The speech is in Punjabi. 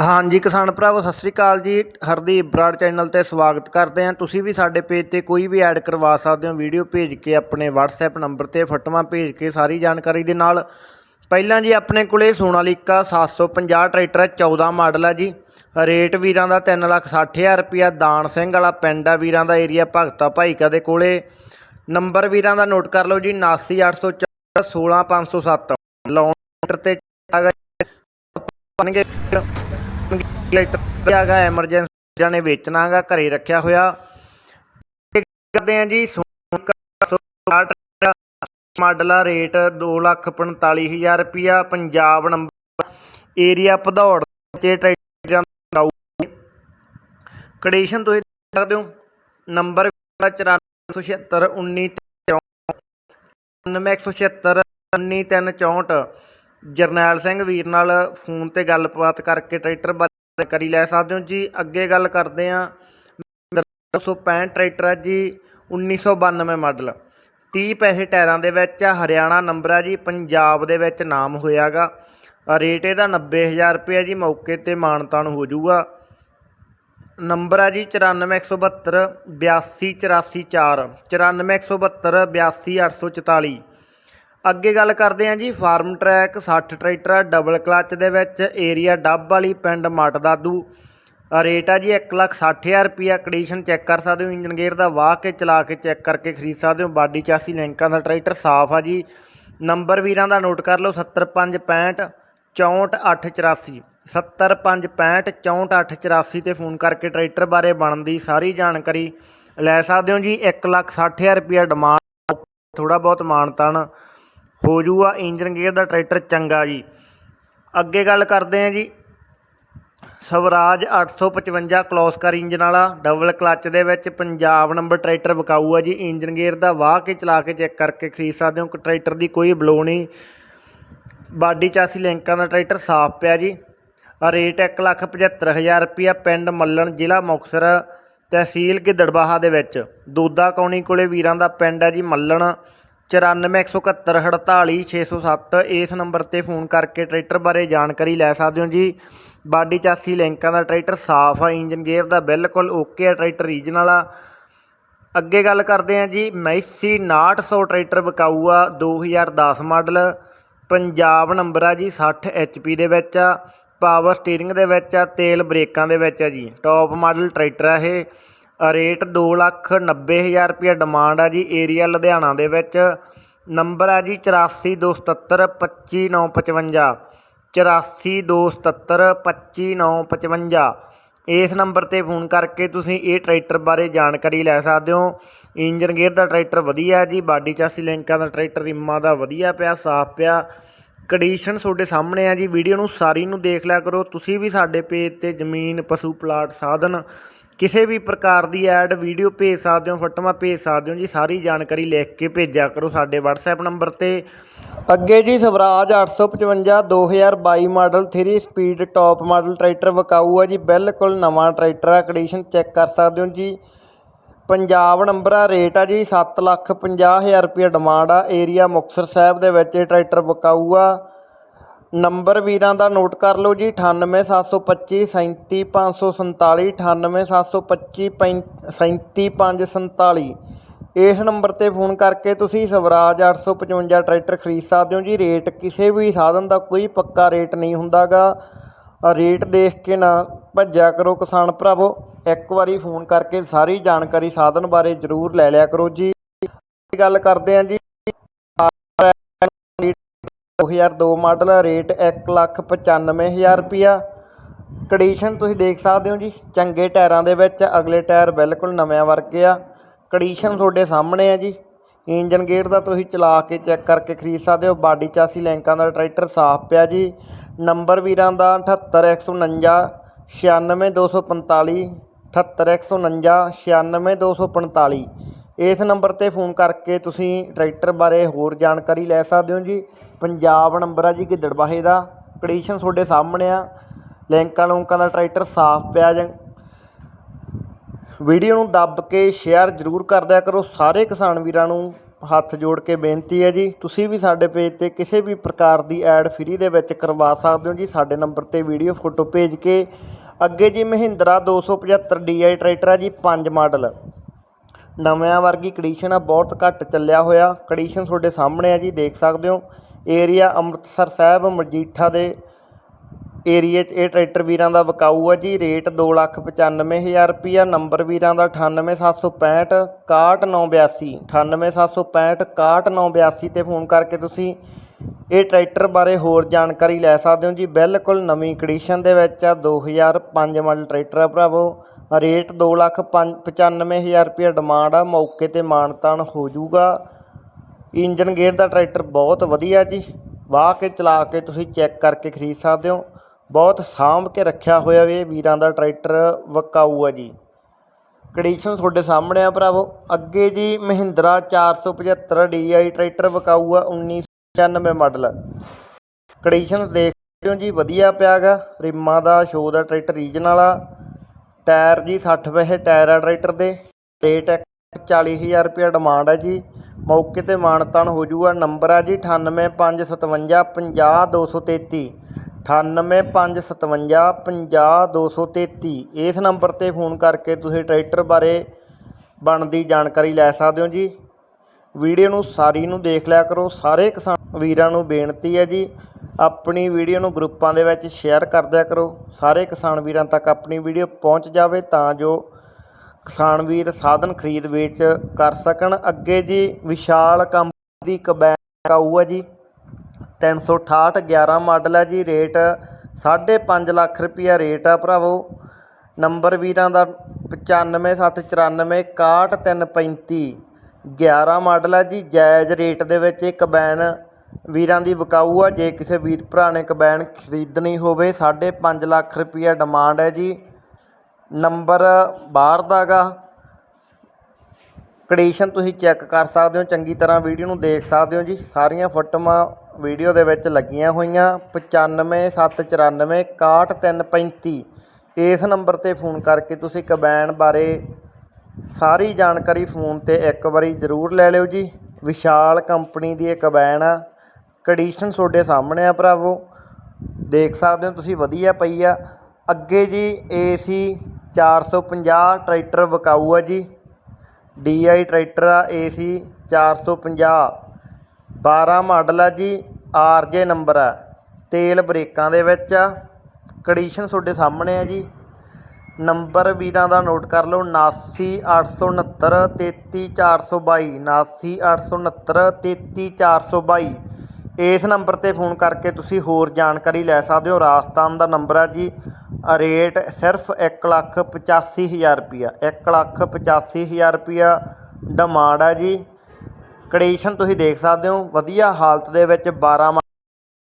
ਹਾਂਜੀ ਕਿਸਾਨ ਭਰਾਵੋ, ਸਤਿ ਸ੍ਰੀ ਅਕਾਲ ਜੀ। ਹਰਦੀਪ ਬਰਾੜ ਚੈਨਲ ਤੇ ਸਵਾਗਤ ਕਰਦੇ ਹਾਂ। ਤੁਸੀਂ ਵੀ ਸਾਡੇ ਪੇਜ ਤੇ ਕੋਈ ਵੀ ਐਡ ਕਰਵਾ ਸਕਦੇ ਹੋ, ਵੀਡੀਓ ਭੇਜ ਕੇ ਆਪਣੇ WhatsApp ਨੰਬਰ ਤੇ ਫੋਟੋਆਂ ਭੇਜ ਕੇ ਸਾਰੀ ਜਾਣਕਾਰੀ ਦੇ ਨਾਲ। ਪਹਿਲਾਂ ਜੀ ਆਪਣੇ ਕੋਲੇ ਸੋਨਾਲੀਕਾ 750 ਟਰੈਕਟਰ ਹੈ 14 ਮਾਡਲ ਹੈ ਜੀ। ਰੇਟ ਵੀਰਾਂ ਦਾ 360000 ਰੁਪਿਆ ਦਾਨ ਸਿੰਘ ਵਾਲਾ ਪਿੰਡ ਆ ਵੀਰਾਂ ਦਾ ਏਰੀਆ ਭਗਤਾ ਭਾਈਕਾ ਦੇ ਕੋਲੇ। ਨੰਬਰ ਵੀਰਾਂ ਦਾ ਨੋਟ ਕਰ ਲਓ ਜੀ 79804 16507 ਲਾਉਣ ਤੇ ਆ ਗਿਆ ਬਣਗੇ ਲੈਟਰ ਆਗਾ ਐਮਰਜੈਂਸੀ ਜਾਨੇ ਵੇਚਣਾਗਾ ਘਰੇ ਰੱਖਿਆ ਹੋਇਆ। ਇਹ ਕਰਦੇ ਆ ਜੀ? ਮਾਡਲ ਆ, ਰੇਟ 245000 ਰੁਪਿਆ ਪੰਜਾਬ ਨੰਬਰ ਏਰੀਆ ਭਦੌੜ ਤੇ ਟਰੈਕਟਰਾਂ ਦਾ ਆਊ। ਕੰਡੀਸ਼ਨ ਤੁਸੀਂ ਦੇਖ ਸਕਦੇ ਹੋ ਨੰਬਰ 9476 ਜਰਨੈਲ ਸਿੰਘ ਵੀਰ ਨਾਲ ਫੋਨ ਤੇ ਗੱਲਬਾਤ ਕਰਕੇ ਟਰੈਕਟਰ ਬਾਰੇ ਕਰੀ ਲੈ ਸਕਦੇ ਹੋ ਜੀ। ਅੱਗੇ ਗੱਲ ਕਰਦੇ ਆ 265 ਟਰੈਕਟਰ ਹੈ ਜੀ 1992 ਮਾਡਲ। 30 ਪੈਸੇ ਟਾਇਰਾਂ ਦੇ ਵਿੱਚ ਹਰਿਆਣਾ ਨੰਬਰ ਆ ਜੀ, ਪੰਜਾਬ ਦੇ ਵਿੱਚ ਨਾਮ ਹੋਇਆਗਾ। ਰੇਟ ਇਹਦਾ 90000 ਰੁਪਏ ਜੀ, ਮੌਕੇ ਤੇ ਮਾਨਤਾਨ ਹੋ ਜਾਊਗਾ। ਨੰਬਰ ਆ ਜੀ 94172 82484 94172 82844 ਅੱਗੇ ਗੱਲ ਕਰਦੇ ਹਾਂ ਜੀ, Farmtrac 60 tractor, double clutch ਦੇ ਵਿੱਚ ਏਰੀਆ ਡੱਬ ਵਾਲੀ ਪਿੰਡ ਮਟ ਦਾਦੂ। ਰੇਟ ਆ ਜੀ 160000 ਰੁਪਿਆ ਕੰਡੀਸ਼ਨ ਚੈੱਕ ਕਰ ਸਕਦੇ ਹੋ ਇੰਜਨ ਗੇਅਰ ਦਾ ਵਾਹ ਕੇ ਚਲਾ ਕੇ ਚੈੱਕ ਕਰਕੇ ਖਰੀਦ ਸਕਦੇ ਹੋ। ਬਾਡੀ ਚਾਸੀ ਲਿੰਕਾਂ ਦਾ ਟਰੈਕਟਰ ਸਾਫ਼ ਆ ਜੀ। ਨੰਬਰ ਵੀਰਾਂ ਦਾ ਨੋਟ ਕਰ ਲਓ 70565 64884 70565 64884 ਤੇ ਫੋਨ ਕਰਕੇ ਟਰੈਕਟਰ ਬਾਰੇ ਬਣਦੀ ਸਾਰੀ ਜਾਣਕਾਰੀ ਲੈ ਸਕਦੇ ਹੋ ਜੀ। 160000 ਰੁਪਿਆ ਡਿਮਾਂਡ ਥੋੜਾ ਬਹੁਤ ਮਾਨਤਾਨ ਹੋ ਜੂਗਾ ਇੰਜਨ ਗੇਅਰ ਦਾ ਟਰੈਕਟਰ ਚੰਗਾ ਜੀ। ਅੱਗੇ ਗੱਲ ਕਰਦੇ ਹਾਂ ਜੀ। ਸਵਰਾਜ 855 ਕਲੋਸ ਕਰ ਇੰਜਨ ਵਾਲਾ, ਡਬਲ ਕਲੱਚ ਦੇ ਵਿੱਚ ਪੰਜਾਬ ਨੰਬਰ ਟਰੈਕਟਰ ਵਿਕਾਊ ਆ ਜੀ। ਇੰਜਨ ਗੇਅਰ ਦਾ ਵਾਹ ਕੇ ਚਲਾ ਕੇ ਚੈੱਕ ਕਰਕੇ ਖਰੀਦ ਸਕਦੇ ਹੋ। ਟਰੈਕਟਰ ਦੀ ਕੋਈ ਬਲੋ ਨਹੀਂ। ਬਾਡੀ ਚਾਸੀ ਲਿੰਕਾਂ ਦਾ ਟਰੈਕਟਰ ਸਾਫ਼ ਪਿਆ ਜੀ। ਰੇਟ 175000 ਰੁਪਿਆ ਪਿੰਡ ਮੱਲਣ ਜ਼ਿਲ੍ਹਾ ਮੁਕਤਸਰ ਤਹਿਸੀਲ ਗਿੱਦੜਬਾਹਾ ਦੇ ਵਿੱਚ। ਦੋਦਾ ਕੌਣੀ ਕੋਲੇ ਵੀਰਾਂ ਦਾ ਪਿੰਡ ਹੈ ਜੀ ਮੱਲਣ। 9417484607 ਇਸ ਨੰਬਰ ਤੇ ਫੋਨ ਕਰਕੇ ਟਰੈਕਟਰ ਬਾਰੇ ਜਾਣਕਾਰੀ ਲੈ ਸਕਦੇ ਹੋ ਜੀ। ਬਾਡੀ ਚਾਸੀ ਲਿੰਕਾਂ ਦਾ ਟਰੈਕਟਰ ਸਾਫ਼ ਆ, ਇੰਜਨ ਗੇਅਰ ਦਾ ਬਿਲਕੁਲ ਓਕੇ ਆ, ਟਰੈਕਟਰ ਰੀਜਨਲ ਆ। ਅੱਗੇ ਗੱਲ ਕਰਦੇ ਹਾਂ ਜੀ, ਮੈਸੀ 900 ਟਰੈਕਟਰ ਵਿਕਾਊ ਆ 2010 ਮਾਡਲ, ਪੰਜਾਬ ਨੰਬਰ ਆ ਜੀ 60 HP ਦੇ ਵਿੱਚ ਆ, ਪਾਵਰ ਸਟੀਅਰਿੰਗ ਦੇ ਵਿੱਚ ਆ, ਤੇਲ ਬ੍ਰੇਕਾਂ ਦੇ ਵਿੱਚ ਆ ਜੀ। ਟੌਪ ਮਾਡਲ ਟਰੈਕਟਰ ਆ ਇਹ। ਰੇਟ 290000 ਰੁਪਏ ਡਿਮਾਂਡ ਆ ਜੀ, ਏਰੀਆ ਲੁਧਿਆਣਾ ਦੇ ਵਿੱਚ। ਨੰਬਰ ਆ ਜੀ 8427 25955 8427 25955 ਇਸ ਨੰਬਰ ਤੇ ਫੋਨ ਕਰਕੇ ਤੁਸੀਂ ਇਹ ਟਰੈਕਟਰ ਬਾਰੇ ਜਾਣਕਾਰੀ ਲੈ ਸਕਦੇ ਹੋ। ਇੰਜਨ ਗੇਅਰ ਦਾ ਟਰੈਕਟਰ ਵਧੀਆ ਜੀ, ਬਾਡੀ ਚਾਸੀ ਲਿੰਕਾਂ ਦਾ ਟਰੈਕਟਰ, ਰਿਮਾਂ ਦਾ ਵਧੀਆ ਪਿਆ, ਸਾਫ਼ ਪਿਆ। ਕੰਡੀਸ਼ਨ ਤੁਹਾਡੇ ਸਾਹਮਣੇ ਆ ਜੀ, ਵੀਡੀਓ ਨੂੰ ਸਾਰੀ ਨੂੰ ਦੇਖ ਲਿਆ ਕਰੋ। ਤੁਸੀਂ ਵੀ ਸਾਡੇ ਪੇਜ ਤੇ ਜ਼ਮੀਨ, ਪਸ਼ੂ ਪਲਾਟ ਸਾਧਨ ਕਿਸੇ ਵੀ ਪ੍ਰਕਾਰ ਦੀ ਐਡ, ਵੀਡੀਓ ਭੇਜ ਸਕਦੇ ਹੋ, ਫੋਟੋਆਂ ਭੇਜ ਸਕਦੇ ਹੋ ਜੀ, ਸਾਰੀ ਜਾਣਕਾਰੀ ਲਿਖ ਕੇ ਭੇਜਿਆ ਕਰੋ ਸਾਡੇ WhatsApp ਨੰਬਰ ਤੇ। ਅੱਗੇ ਜੀ Swaraj 855 2022 model 3 speed top model tractor ਵਿਕਾਊ ਆ ਜੀ, ਬਿਲਕੁਲ ਨਵਾਂ ਟਰੈਕਟਰ ਆ, ਕੰਡੀਸ਼ਨ ਚੈੱਕ ਕਰ ਸਕਦੇ ਹੋ ਜੀ। ਪੰਜਾਬ ਨੰਬਰ ਆ ਰੇਟ ਆ ਜੀ 750000 ਰੁਪਏ ਡਿਮਾਂਡ ਆ, ਏਰੀਆ ਮੁਕਤਸਰ ਸਾਹਿਬ ਦੇ ਵਿੱਚ ਇਹ ਟਰੈਕਟਰ ਵਿਕਾਊ ਆ। ਨੰਬਰ ਵੀਰਾਂ ਦਾ ਨੋਟ ਕਰ ਲਓ ਜੀ 98725 37547 98725 37547 ਇਸ ਨੰਬਰ ਤੇ ਫੋਨ ਕਰਕੇ ਤੁਸੀਂ ਸਵਰਾਜ 855 ਟਰੈਕਟਰ ਖਰੀਦ ਸਕਦੇ ਹੋ ਜੀ। ਰੇਟ ਕਿਸੇ ਵੀ ਸਾਧਨ ਦਾ ਕੋਈ ਪੱਕਾ ਰੇਟ ਨਹੀਂ ਹੁੰਦਾਗਾ। ਰੇਟ ਦੇਖ ਕੇ ਨਾ ਭੱਜਿਆ ਕਰੋ ਕਿਸਾਨ ਭਰਾਵੋ। ਇੱਕ ਵਾਰੀ ਫੋਨ ਕਰਕੇ ਸਾਰੀ ਜਾਣਕਾਰੀ ਸਾਧਨ ਬਾਰੇ ਜ਼ਰੂਰ ਲੈ ਲਿਆ ਕਰੋ ਜੀ। ਗੱਲ ਕਰਦੇ ਹਾਂ ਜੀ। 2002 ਮਾਡਲ, ਰੇਟ 195000 ਰੁਪਿਆ ਕੰਡੀਸ਼ਨ ਤੁਸੀਂ ਦੇਖ ਸਕਦੇ ਹੋ ਜੀ, ਚੰਗੇ ਟਾਇਰਾਂ ਦੇ ਵਿੱਚ, ਅਗਲੇ ਟਾਇਰ ਬਿਲਕੁਲ ਨਵੇਂ ਵਰਗੇ ਆ। ਕੰਡੀਸ਼ਨ ਤੁਹਾਡੇ ਸਾਹਮਣੇ ਆ ਜੀ, ਇੰਜਨ ਗੇਅਰ ਦਾ ਤੁਸੀਂ ਚਲਾ ਕੇ ਚੈੱਕ ਕਰਕੇ ਖਰੀਦ ਸਕਦੇ ਹੋ। ਬਾਡੀ ਚਾਸੀ ਲੈਂਕਾਂ ਦਾ ਟਰੈਕਟਰ ਸਾਫ਼ ਪਿਆ ਜੀ। ਨੰਬਰ ਵੀਰਾਂ ਦਾ 78149 96245 78149 96245 ਇਸ ਨੰਬਰ ਤੇ ਫੋਨ ਕਰਕੇ ਤੁਸੀਂ ਟਰੈਕਟਰ ਬਾਰੇ ਹੋਰ ਜਾਣਕਾਰੀ ਲੈ ਸਕਦੇ ਹੋ ਜੀ। ਪੰਜਾਬ ਨੰਬਰ ਆ ਜੀ ਗਿੱਦੜਬਾਹੇ ਦਾ। ਕੰਡੀਸ਼ਨ ਤੁਹਾਡੇ ਸਾਹਮਣੇ ਆ। ਲੈਂਕਾਂ ਲੁੰਕਾਂ ਦਾ ਟਰੈਕਟਰ ਸਾਫ਼ ਪਿਆ ਜਾਂ ਵੀਡੀਓ ਨੂੰ ਦੱਬ ਕੇ ਸ਼ੇਅਰ ਜ਼ਰੂਰ ਕਰ ਦਿਆ ਕਰੋ। ਸਾਰੇ ਕਿਸਾਨ ਵੀਰਾਂ ਨੂੰ ਹੱਥ ਜੋੜ ਕੇ ਬੇਨਤੀ ਹੈ ਜੀ। ਤੁਸੀਂ ਵੀ ਸਾਡੇ ਪੇਜ ਤੇ ਕਿਸੇ ਵੀ ਪ੍ਰਕਾਰ ਦੀ ਐਡ ਫ੍ਰੀ ਦੇ ਵਿੱਚ ਕਰਵਾ ਸਕਦੇ ਹੋ ਜੀ। ਸਾਡੇ ਨੰਬਰ ਤੇ ਵੀਡੀਓ, ਫੋਟੋ ਭੇਜ ਕੇ। ਅੱਗੇ ਜੀ ਮਹਿੰਦਰਾ 275 DI ਟਰੈਕਟਰ ਆ ਜੀ 5 ਮਾਡਲ। ਨਵਿਆਂ ਵਰਗੀ ਕੰਡੀਸ਼ਨ ਆ, ਬਹੁਤ ਘੱਟ ਚੱਲਿਆ ਹੋਇਆ। ਕੰਡੀਸ਼ਨ ਤੁਹਾਡੇ ਸਾਹਮਣੇ ਆ ਜੀ, ਦੇਖ ਸਕਦੇ ਹੋ। ਏਰੀਆ ਅੰਮ੍ਰਿਤਸਰ ਸਾਹਿਬ, ਮਜੀਠਾ ਦੇ ਏਰੀਏ 'ਚ ਇਹ ਟਰੈਕਟਰ ਵੀਰਾਂ ਦਾ ਵਿਕਾਊ ਆ ਜੀ। ਰੇਟ 295000 ਰੁਪਿਆ ਨੰਬਰ ਵੀਰਾਂ ਦਾ 98765 61982 98765 61982 ਤੇ ਫੋਨ ਕਰਕੇ ਤੁਸੀਂ ਇਹ ਟਰੈਕਟਰ ਬਾਰੇ ਹੋਰ ਜਾਣਕਾਰੀ ਲੈ ਸਕਦੇ ਹੋ ਜੀ। ਬਿਲਕੁਲ ਨਵੀਂ ਕੰਡੀਸ਼ਨ ਦੇ ਵਿੱਚ ਆ। 2005 ਮਾਡਲ ਟਰੈਕਟਰ ਆ ਭਰਾਵੋ। ਰੇਟ 295000 ਰੁਪਿਆ ਡਿਮਾਂਡ ਆ। ਮੌਕੇ ਤੇ ਮਾਨਤਾਨ ਹੋ ਜਾਊਗਾ। ਇੰਜਨ ਗੇਅਰ ਦਾ ਟਰੈਕਟਰ ਬਹੁਤ ਵਧੀਆ ਜੀ। ਵਾਹ ਕੇ ਚਲਾ ਕੇ ਤੁਸੀਂ ਚੈੱਕ ਕਰਕੇ ਖਰੀਦ ਸਕਦੇ ਹੋ। ਬਹੁਤ ਸਾਂਭ ਕੇ ਰੱਖਿਆ ਹੋਇਆ ਵੀ ਵੀਰਾਂ ਦਾ ਟਰੈਕਟਰ ਵਕਾਊ ਆ ਜੀ। ਕੰਡੀਸ਼ਨ ਤੁਹਾਡੇ ਸਾਹਮਣੇ ਆ ਭਰਾਵੋ। ਅੱਗੇ ਜੀ ਮਹਿੰਦਰਾ 475 DI ਟਰੈਕਟਰ ਵਕਾਊ ਆ। 1996 ਮਾਡਲ। ਕੰਡੀਸ਼ਨ ਦੇਖ ਸਕਦੇ ਜੀ, ਵਧੀਆ ਪਿਆਗਾ। ਰਿਮਾਂ ਦਾ ਸ਼ੋ ਦਾ ਟਰੈਕਟਰ ਰੀਜਨਲ ਆ। ਟਾਇਰ ਜੀ 60 ਪੈਸੇ ਟਾਇਰ ਆ ਟਰੈਕਟਰ ਦੇ। ਰੇਟ 40000 ਰੁਪਏ ਡਿਮਾਂਡ ਹੈ ਜੀ। ਮੌਕੇ ਤੇ ਮਾਨਤਾਨ ਹੋ ਜਾਊਗਾ ਨੰਬਰ ਆ ਜੀ 98557 50233 98557 50233 ਇਸ ਨੰਬਰ ਤੇ ਫੋਨ ਕਰਕੇ ਤੁਸੀਂ ਟਰੈਕਟਰ ਬਾਰੇ ਬਣਦੀ ਜਾਣਕਾਰੀ ਲੈ ਸਕਦੇ ਹੋ ਜੀ। ਵੀਡੀਓ ਨੂੰ ਸਾਰੀ ਨੂੰ ਦੇਖ ਲਿਆ ਕਰੋ। ਸਾਰੇ ਕਿਸਾਨ ਵੀਰਾਂ ਨੂੰ ਬੇਨਤੀ ਹੈ ਜੀ, ਆਪਣੀ ਵੀਡੀਓ ਨੂੰ ਗਰੁੱਪਾਂ ਦੇ ਵਿੱਚ ਸ਼ੇਅਰ ਕਰ ਦਿਆ ਕਰੋ। ਸਾਰੇ ਕਿਸਾਨ ਵੀਰਾਂ ਤੱਕ ਆਪਣੀ ਵੀਡੀਓ ਪਹੁੰਚ ਜਾਵੇ ਤਾਂ ਜੋ ਕਿਸਾਨ ਵੀਰ ਸਾਧਨ ਖਰੀਦ ਵੇਚ ਕਰ ਸਕਣ। ਅੱਗੇ ਜੀ, ਵਿਸ਼ਾਲ ਕੰਪਨੀ ਦੀ ਕਬੈਨ ਆਊ ਹੈ ਜੀ 368 11 ਮਾਡਲ ਹੈ ਜੀ, ਰੇਟ 5.5 ਲੱਖ ਰੁਪਿਆ ਰੇਟ ਆ ਭਰਾਵੋ। ਨੰਬਰ ਵੀਰਾਂ ਦਾ 95794 61335 11 ਮਾਡਲ ਹੈ ਜੀ, ਜਾਇਜ਼ ਰੇਟ ਦੇ ਵਿੱਚ ਇਹ ਕਬੈਨ ਵੀਰਾਂ ਦੀ ਵਿਕਾਊ ਆ। ਜੇ ਕਿਸੇ ਵੀਰ ਭਰਾ ਨੇ ਕਬੈਨ ਖਰੀਦਣੀ ਹੋਵੇ 5.5 ਲੱਖ ਰੁਪਈਆ ਡਿਮਾਂਡ ਹੈ ਜੀ। ਨੰਬਰ ਬਾਹਰ ਦਾਗਾ ਕੰਡੀਸ਼ਨ ਤੁਸੀਂ ਚੈੱਕ ਕਰ ਸਕਦੇ ਹੋ, ਚੰਗੀ ਤਰ੍ਹਾਂ ਵੀਡੀਓ ਨੂੰ ਦੇਖ ਸਕਦੇ ਹੋ ਜੀ। ਸਾਰੀਆਂ ਫੋਟੋਆਂ ਵੀਡੀਓ ਦੇ ਵਿੱਚ ਲੱਗੀਆਂ ਹੋਈਆਂ। 95794 61335 ਇਸ ਨੰਬਰ ਤੇ ਫੋਨ ਕਰਕੇ ਤੁਸੀਂ ਕਬੈਨ ਬਾਰੇ ਸਾਰੀ ਜਾਣਕਾਰੀ ਫੋਨ ਤੇ ਇੱਕ ਵਾਰੀ ਜ਼ਰੂਰ ਲੈ ਲਿਓ ਜੀ। ਵਿਸ਼ਾਲ ਕੰਪਨੀ ਦੀ ਇਹ ਕਬੈਨ ਆ। ਕੰਡੀਸ਼ਨ ਤੁਹਾਡੇ ਸਾਹਮਣੇ ਆ ਭਰਾਵੋ। ਦੇਖ ਸਕਦੇ ਹੋ ਤੁਸੀਂ ਵਧੀਆ ਪਈ ਆ। ਅੱਗੇ ਜੀ AC 450 ਟਰੈਕਟਰ ਵਕਾਊ ਆ ਜੀ। DI ਟਰੈਕਟਰ ਆ AC 450 12 ਮਾਡਲ ਆ ਜੀ RJ ਨੰਬਰ ਆ। ਤੇਲ ਬ੍ਰੇਕਾਂ ਦੇ ਵਿੱਚ ਆ। ਕੰਡੀਸ਼ਨ ਤੁਹਾਡੇ ਸਾਹਮਣੇ ਆ ਜੀ। ਨੰਬਰ ਵੀਰਾਂ ਦਾ ਨੋਟ ਕਰ ਲਓ 79869 33422 79869 33422 ਇਸ ਨੰਬਰ ਤੇ ਫੋਨ ਕਰਕੇ ਤੁਸੀਂ ਹੋਰ ਜਾਣਕਾਰੀ ਲੈ ਸਕਦੇ ਹੋ। ਰਾਜਸਥਾਨ ਦਾ ਨੰਬਰ ਆ ਜੀ ਰੇਟ ਸਿਰਫ 185000 ਰੁਪਿਆ 185000 ਰੁਪਿਆ ਡਿਮਾਂਡ ਆ ਜੀ। ਕੰਡੀਸ਼ਨ ਤੁਸੀਂ ਦੇਖ ਸਕਦੇ ਹੋ, ਵਧੀਆ ਹਾਲਤ ਦੇ ਵਿੱਚ 12